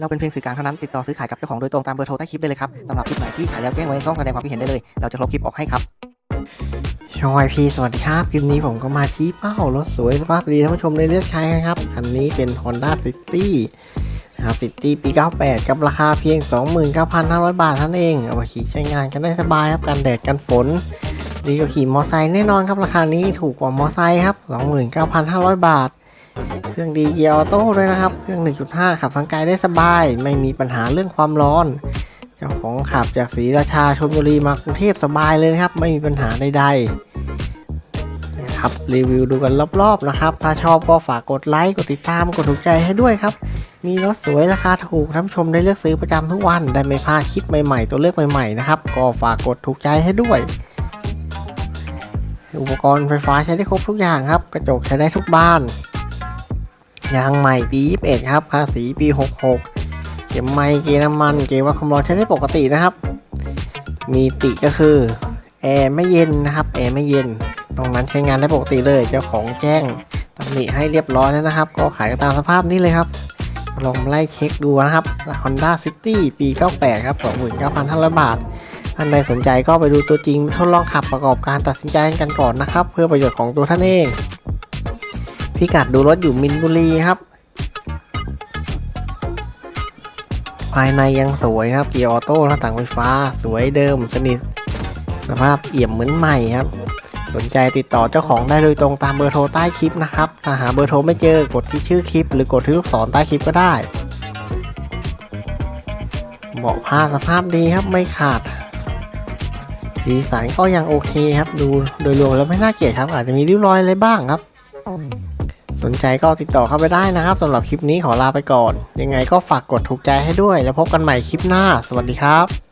เราเป็นเพียงสื่อกลางเท่านั้นติดต่อซื้อขายกับเจ้าของโดยตรงตามเบอร์โทรใต้คลิปได้เลยครับสำหรับคลิปไหนที่ขายแล้วแจ้งไว้ในช่องแสดงความคิดเห็นได้เลย เราจะลบคลิปออกให้ครับช่องไอพีสวัสดีครับ คลิปนี้ผมก็มาชี้เป้ารถสวยสภาพดีท่านผู้ชมได้เลือกใช้นะครับ คันนี้เป็น Honda City นะครับ City ปี 98 กับราคาเพียง 29,500 บาทท่านั้นเองเอามาขี่ใช้งานกันได้สบายครับกันแดดกันฝน ดีกว่าขี่มอไซค์แน่นอนครับราคานี้ถูกกว่ามอไซค์ครับ 29,500 บาท เครื่องดีเกียร์ออโต้ด้วยนะครับ เครื่อง 1.5 ขับสังกายได้สบาย ไม่มีปัญหาเรื่องความร้อน เจ้าของขับจากศรีราชาชลบุรีมากรุงเทพสบายเลยนะครับ ไม่มีปัญหาใดๆนะครับรีวิวดูกันรอบๆนะครับ ถ้าชอบก็ฝากกดไลค์กดติดตามกดถูกใจให้ด้วยครับ มีรถสวยราคาถูกท่านชมได้เลือกซื้อประจำทุกวันได้ไม่พลาดคลิปใหม่ๆ ตัวเลือกใหม่ๆนะครับก็ฝากกดถูกใจให้ด้วยอุปกรณ์ไฟฟ้าใช้ได้ครบทุกอย่างครับ กระจกใช้ได้ทุกบ้าน ยางใหม่ปี 21 ครับภาษีปี 66เข็มไม้เกยร์น้ำมันเกยร์วัดความร้อนใช้ได้ปกตินะครับ มีติก็คือแอร์ไม่เย็นนะครับแอร์ไม่เย็น ตรงนั้นใช้งานได้ปกติเลยเจ้าของแจ้งตำหนิให้เรียบร้อยแล้วนะครับ ก็ขายกันตามสภาพนี้เลยครับ ลองไล่เช็คดูนะครับ Honda City ปี 98 ครับ 29,500 บาทท่านใดสนใจก็ไปดูตัวจริงทดลองขับประกอบการตัดสินใจกันก่อนนะครับ เพื่อประโยชน์ของตัวท่านเอง พิกัดดูรถอยู่มินบุรีครับ ภายในยังสวยครับเกียร์ออโต้หน้าต่างไฟฟ้า สวยเดิมสนิทสภาพเอี่ยมเหมือนใหม่ครับ สนใจติดต่อเจ้าของได้โดยตรงตามเบอร์โทรใต้คลิปนะครับ ถ้าหาเบอร์โทรไม่เจอกดที่ชื่อคลิป หรือกดที่ลูกศรใต้คลิปก็ได้เบาะผ้าสภาพดีครับไม่ขาด สีสันก็ยังโอเคครับ ดูโดยรวมแล้วไม่น่าเกลียดครับ อาจจะมีริ้วรอยอะไรบ้างครับ สนใจก็ติดต่อเข้าไปได้นะครับสำหรับคลิปนี้ขอลาไปก่อน ยังไงก็ฝากกดถูกใจให้ด้วย แล้วพบกันใหม่คลิปหน้า สวัสดีครับ